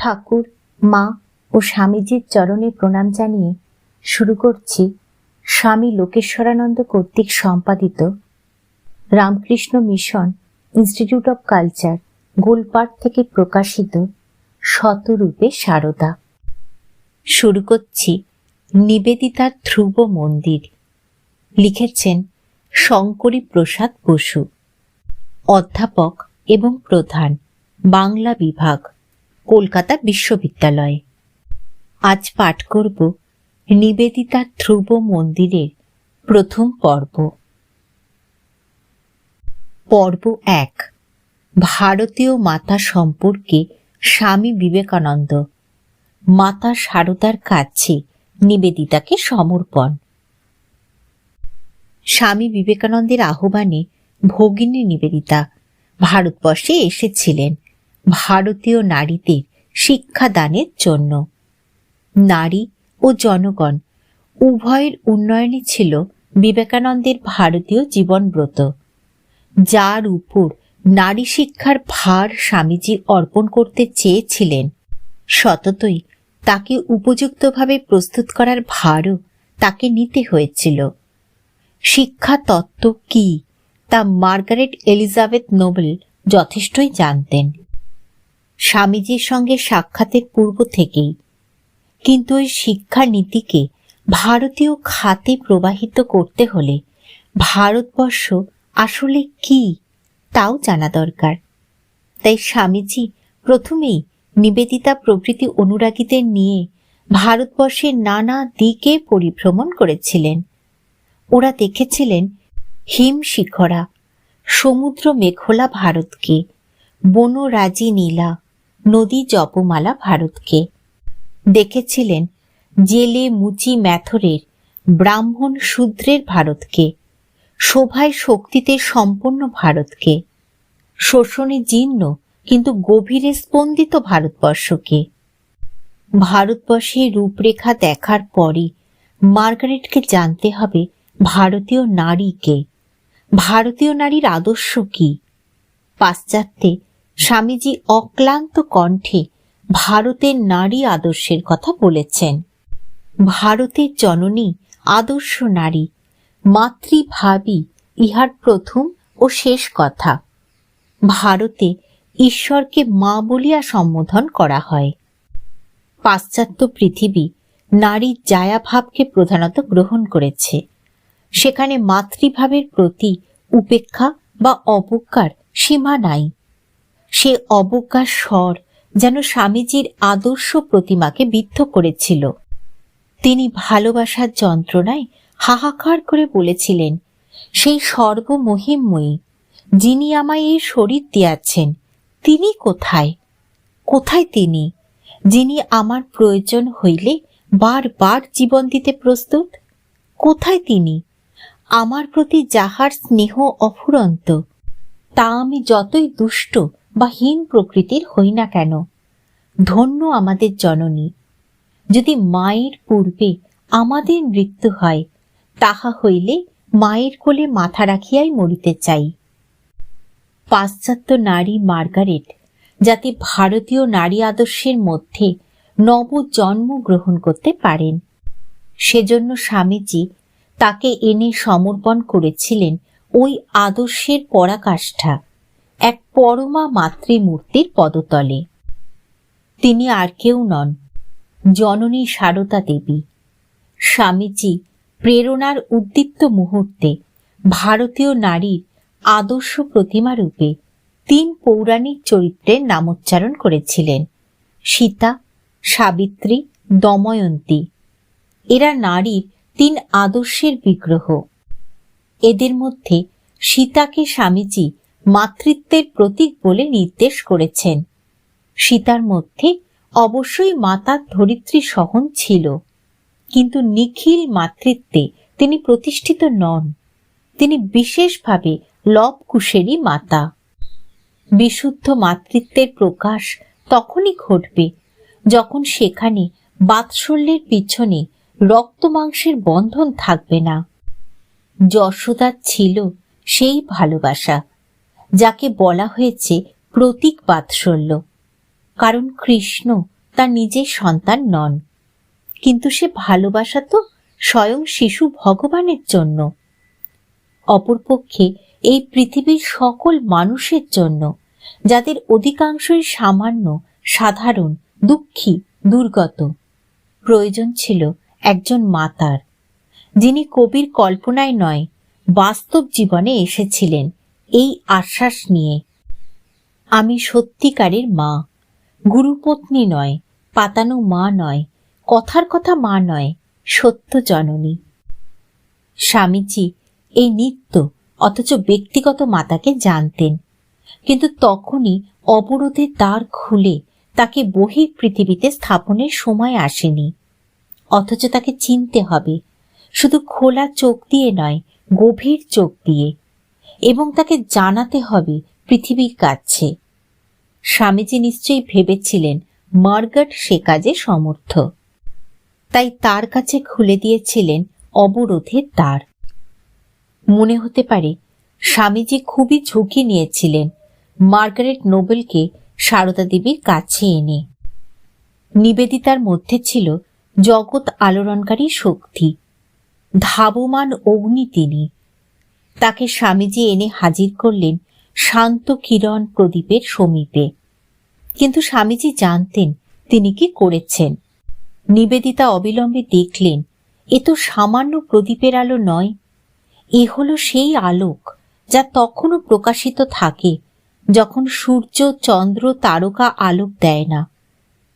ঠাকুর, মা ও স্বামীজির চরণে প্রণাম জানিয়ে শুরু করছি স্বামী লোকেশ্বরানন্দ কর্তৃক সম্পাদিত Ramakrishna mission institute of culture Golpark থেকে প্রকাশিত শতরূপে সারদা। শুরু করছি নিবেদিতার ধ্রুব মন্দির। লিখেছেন শঙ্করী প্রসাদ বসু। অধ্যাপক এবং প্রধান, বাংলা বিভাগ। কলকাতা বিশ্ববিদ্যালয়। আজ পাঠ করব নিবেদিতা ধ্রুব মন্দিরের প্রথম পর্ব। পর্ব এক, ভারতীয় মাতা সম্পর্কে স্বামী বিবেকানন্দ। মাতা সারদার কাছে নিবেদিতাকে সমর্পণ। স্বামী বিবেকানন্দের আহ্বানে ভগিনী নিবেদিতা ভারতবর্ষে এসেছিলেন। ভারতীয় নারীদের শিক্ষাদানের জন্য। নারী ও জনগণ উভয়ের উন্নয়নই ছিল বিবেকানন্দের ভারতীয় জীবনব্রত, যার উপর নারী শিক্ষার ভার স্বামীজি অর্পণ করতে চেয়েছিলেন। সততই তাকে উপযুক্তভাবে প্রস্তুত করার ভারও তাকে নিতে হয়েছিল। শিক্ষা তত্ত্ব কি তা মার্গারেট এলিজাবেথ নোবেল যথেষ্টই জানতেন। স্বামীজির সঙ্গে সাক্ষাতের পূর্ব থেকেই। কিন্তু ওই শিক্ষা নীতিকে ভারতীয় খাতে প্রবাহিত করতে হলে ভারতবর্ষ আসলে কি, তাও জানা দরকার। তাই স্বামীজি প্রথমেই নিবেদিতা প্রভৃতি অনুরাগীদের নিয়ে ভারতবর্ষের নানা দিকে পরিভ্রমণ করেছিলেন। ওরা দেখেছিলেন হিম শিখরা, সমুদ্র মেঘলা ভারতকে, বনরাজি নীলা নদী জপমালা ভারতকে। দেখেছিলেন জেলে মুচি ম্যাথরের ব্রাহ্মণ শূদ্রের ভারতকে, শোভায় শক্তিতে সম্পন্ন ভারতকে, শোষণে জীর্ণ কিন্তু গভীরে স্পন্দিত ভারতবর্ষকে। ভারতবর্ষের রূপরেখা দেখার পরে মার্গারেটকে জানতে হবে ভারতীয় নারীকে। ভারতীয় নারীর আদর্শ কি? পাশ্চাত্যে স্বামীজি অক্লান্ত কণ্ঠে ভারতের নারী আদর্শের কথা বলেছেন। ভারতের জননী আদর্শ নারী মাতৃভাবী ইহার প্রথম ও শেষ কথা। ভারতে ঈশ্বরকে মা বলিয়া সম্বোধন করা হয়। পাশ্চাত্য পৃথিবী নারীর জায়াভাবকে প্রধানত গ্রহণ করেছে। সেখানে মাতৃভাবের প্রতি উপেক্ষা বা অবজ্ঞার সীমা নাই। সে অবজ্ঞার স্বর যেন স্বামীজির আদর্শ প্রতিমাকে বিদ্ধ করেছিল। তিনি ভালোবাসার যন্ত্রণায় হাহাকার করে বলেছিলেন, সেই সর্বমহিমময়ী যিনি আমায় এই শরীর দিয়াছেন, তিনি কোথায়? কোথায় তিনি, যিনি আমার প্রয়োজন হইলে বারবার জীবন দিতে প্রস্তুত? কোথায় তিনি? আমার প্রতি যাহার স্নেহ অফুরন্ত, তা আমি যতই দুষ্ট বা হীন প্রকৃতির হই না কেন? ধন্য আমাদের জননী। যদি মায়ের পূর্বে আমাদের মৃত্যু হয়, তাহা হইলে মায়ের কোলে মাথা রাখিয়াই মরিতে চাই। পাশ্চাত্য নারী মার্গারেট, যাতে ভারতীয় নারী আদর্শের মধ্যে নব জন্ম গ্রহণ করতে পারেন। সেজন্য স্বামীজি তাকে এনে সমর্পণ করেছিলেন ওই আদর্শের পরাকাষ্ঠা। এক পরমা মাতৃমূর্তির পদতলে। তিনি আর কেউ নন, জননী সারদা দেবী। স্বামীজি প্রেরণার উদ্দীপ্ত মুহূর্তে ভারতীয় নারীর আদর্শ প্রতিমা রূপে তিন পৌরাণিক চরিত্রের নামোচ্চারণ করেছিলেন। সীতা, সাবিত্রী, দময়ন্তী। এরা নারীর তিন আদর্শের বিগ্রহ। এদের মধ্যে সীতাকে স্বামীজি মাতৃত্বের প্রতীক বলে নির্দেশ করেছেন। সীতার মধ্যে অবশ্যই মাতার ধরিত্রী সহন ছিল, কিন্তু নিখিল মাতৃত্বে তিনি প্রতিষ্ঠিত নন। তিনি বিশেষভাবে লব কুশেরই মাতা। বিশুদ্ধ মাতৃত্বের প্রকাশ তখনই ঘটবে যখন সেখানে বাৎসল্যের পিছনে রক্ত মাংসের বন্ধন থাকবে না। যশোদার ছিল সেই ভালোবাসা। যাকে বলা হয়েছে প্রতীক বাৎসল্য। কারণ কৃষ্ণ তার নিজের সন্তান নন। কিন্তু সে ভালোবাসা তো স্বয়ং শিশু ভগবানের জন্য। অপরপক্ষে এই পৃথিবীর সকল মানুষের জন্য, যাদের অধিকাংশই সামান্য, সাধারণ, দুঃখী, দুর্গত। প্রয়োজন ছিল একজন মাতার, যিনি কবির কল্পনায় নয়, বাস্তব জীবনে এসেছিলেন। এই আশ্বাস নিয়ে। আমি সত্যিকারের মা। গুরুপত্নী নয়, পাতানো মা নয়, কথার কথা মা নয়, সত্য জননী। স্বামীজি এই নিত্য, অথচ ব্যক্তিগত মাতাকে জানতেন। কিন্তু তখনই অবরোধের দ্বার খুলে তাকে বহির পৃথিবীতে স্থাপনের সময় আসেনি। অথচ তাকে চিনতে হবে। শুধু খোলা চোখ দিয়ে নয়, গভীর চোখ দিয়ে। এবং তাকে জানাতে হবে পৃথিবীর কাছে। স্বামীজি নিশ্চয়ই ভেবেছিলেন মার্গাট সে কাজে সমর্থ। তাই তার কাছে খুলে দিয়েছিলেন অবরোধের দ্বার মনে হতে পারে স্বামীজি খুবই ঝুঁকি নিয়েছিলেন মার্গারেট নোবেলকে সারদা দেবীর কাছে এনে। নিবেদিতার মধ্যে ছিল জগৎ আলোড়নকারী শক্তি, ধাবমান অগ্নি তিনি। তাকে স্বামীজি এনে হাজির করলেন শান্ত কিরণ প্রদীপের সমীপে। কিন্তু স্বামীজি জানতেন তিনি কি করেছেন। নিবেদিতা অবিলম্বে দেখলেন, এ তো সামান্য প্রদীপের আলো নয়, এ হলো সেই আলোক যা তখনও প্রকাশিত থাকে যখন সূর্য, চন্দ্র, তারকা আলোক দেয় না।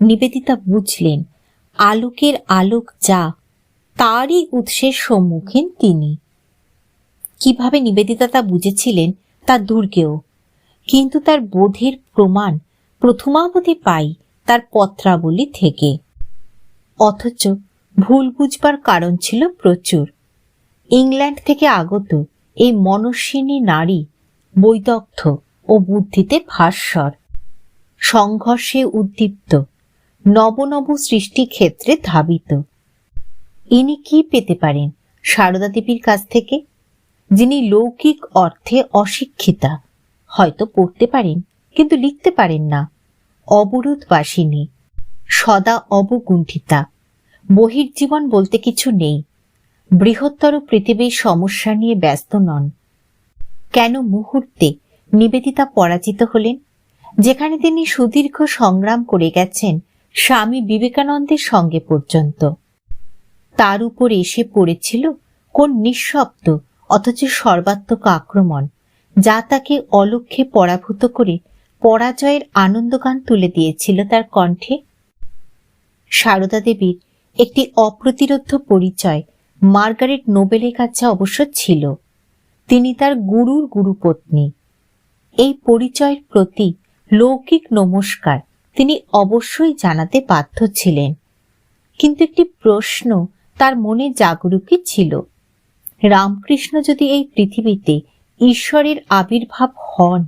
নিবেদিতা বুঝলেন, আলোকের আলোক যা, তারই উৎসের সম্মুখীন তিনি। কীভাবে নিবেদিতা তা বুঝেছিলেন তা দুর্গেও কিন্তু তার বোধের প্রমাণ প্রথমাবধি পাই তার পত্রাবলী থেকে। অথচ ভুল বুঝবার কারণ ছিল প্রচুর। ইংল্যান্ড থেকে আগত এই মনস্বিনী নারী বৈদগ্ধ ও বুদ্ধিতে ভাস্বর। সংঘর্ষে উদ্দীপ্ত, নবনব সৃষ্টি ক্ষেত্রে ধাবিত। ইনি কি পেতে পারেন সারদা দেবীর কাছ থেকে? যিনি লৌকিক অর্থে অশিক্ষিতা, হয়তো পড়তে পারেন, কিন্তু লিখতে পারেন না। অবরোধবাসিনী, সদা অবগুণ্ঠিতা। বহির্জীবন বলতে কিছু নেই। বৃহত্তর পৃথিবীর সমস্যা নিয়ে ব্যস্ত নন। কেন মুহূর্তে নিবেদিতা পরাজিত হলেন? যেখানে তিনি সুদীর্ঘ সংগ্রাম করে গেছেন স্বামী বিবেকানন্দের সঙ্গে পর্যন্ত। তার উপর এসে পড়েছিল কোন নিঃশব্দ অথচ সর্বাত্মক আক্রমণ, যা তাকে অলক্ষ্যে পরাভূত করে পরাজয়ের আনন্দগান তুলে দিয়েছিল তার কণ্ঠে। সারদা দেবীর একটি অপ্রতিরোধ পরিচয় মার্গারেট নোবেলের কাছে অবশ্য ছিল। তিনি তার গুরুর গুরুপত্নী। এই পরিচয়ের প্রতি লৌকিক নমস্কার তিনি অবশ্যই জানাতে বাধ্য ছিলেন। কিন্তু একটি প্রশ্ন তার মনে জাগরুকই ছিল। রামকৃষ্ণ যদি এই পৃথিবীতে ঈশ্বরের আবির্ভাব হন,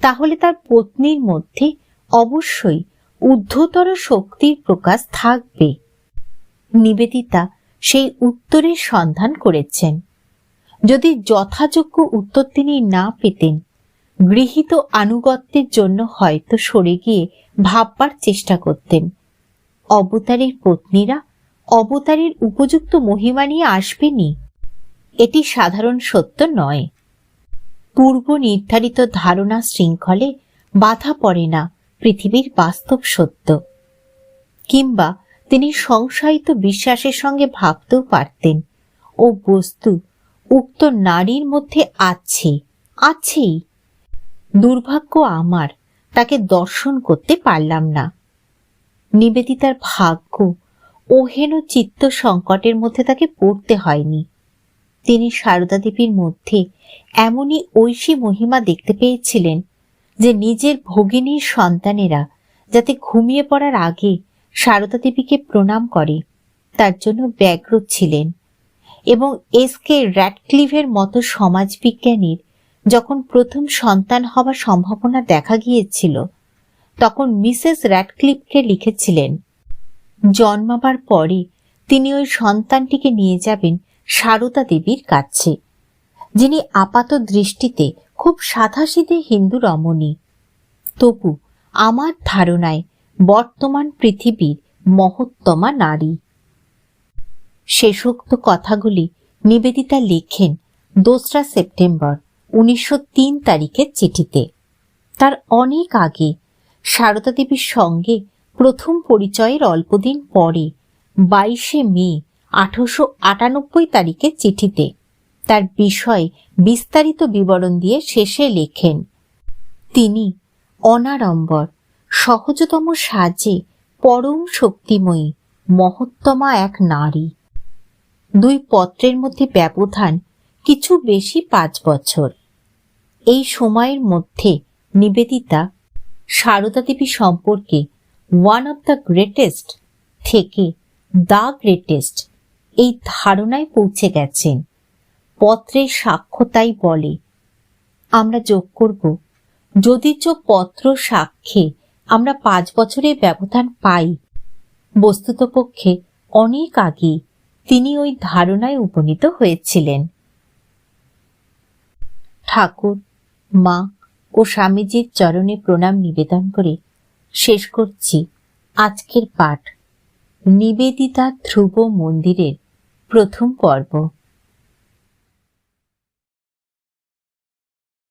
তাহলে তার পত্নীর মধ্যে অবশ্যই ঊর্ধ্বতর শক্তির প্রকাশ থাকবে। নিবেদিতা সেই উত্তরের সন্ধান করেছেন। যদি যথাযোগ্য উত্তর তিনি না পেতেন, গৃহীত আনুগত্যের জন্য হয়তো সরে গিয়ে ভাববার চেষ্টা করতেন। অবতারের পত্নীরা অবতারের উপযুক্ত মহিমা নিয়ে আসবেনি এটি সাধারণ সত্য নয়। পূর্ব নির্ধারিত ধারণা শৃঙ্খলে বাধা পড়ে না পৃথিবীর বাস্তব সত্য। কিংবা তিনি সংশয়িত বিশ্বাসের সঙ্গে ভাবতেও পারতেন, ও বস্তু উক্ত নারীর মধ্যে আছে, আছেই। দুর্ভাগ্য আমার, তাকে দর্শন করতে পারলাম না। নিবেদিতার ভাগ্য ওহেন চিত্ত সংকটের মধ্যে তাকে পড়তে হয়নি। তিনি সারদা দেবীর মধ্যে এমনই ঐশী মহিমা দেখতে পেয়েছিলেন যে নিজের ভগিনীর সন্তানেরা যাতে ঘুমিয়ে পড়ার আগে সারদা দেবীকে প্রণাম করে, তার জন্য ব্যগ্র ছিলেন এবং এস কে র্যাটক্লিভের মতো সমাজবিজ্ঞানীর যখন প্রথম সন্তান হওয়ার সম্ভাবনা দেখা গিয়েছিল, তখন মিসেস র্যাটক্লিফকে লিখেছিলেন, জন্মাবার পরে তিনি ওই সন্তানটিকে নিয়ে যাবেন সারদা দেবীর কাছে, যিনি আপাত দৃষ্টিতে খুব সাধাসিধে হিন্দু রমণী। তবু আমার ধারণায় বর্তমান পৃথিবীর মহত্তমা নারী। শেষোক্ত কথাগুলি নিবেদিতা লেখেন দোসরা সেপ্টেম্বর, উনিশশো তিন তারিখের চিঠিতে। তার অনেক আগে সারদা দেবীর সঙ্গে প্রথম পরিচয়ের অল্পদিন পরে বাইশে মে আঠারোশো আটানব্বই তারিখের চিঠিতে। তার বিষয় বিস্তারিত বিবরণ দিয়ে শেষে লেখেন, তিনি অনাড়ম্বর, সহজতম সাজে পরম শক্তিময়ী, মহত্তমা এক নারী। দুই পত্রের মধ্যে ব্যবধান কিছু বেশি পাঁচ বছর। এই সময়ের মধ্যে নিবেদিতা সারদা দেবী সম্পর্কে ওয়ান অব দ্য গ্রেটেস্ট থেকে দ্য গ্রেটেস্ট এই ধারণায় পৌঁছে গেছেন। পত্রের সাক্ষ্য তাই বলে, আমরা যোগ করব। যদিচ পত্র সাক্ষ্যে আমরা পাঁচ বছরের ব্যবধান পাই। বস্তুতপক্ষে অনেক আগে তিনি ওই ধারণায় উপনীত হয়েছিলেন। ঠাকুর, মা ও স্বামীজির চরণে প্রণাম নিবেদন করে শেষ করছি আজকের পাঠ। নিবেদিতা ধ্রুব মন্দিরের প্রথম পর্ব।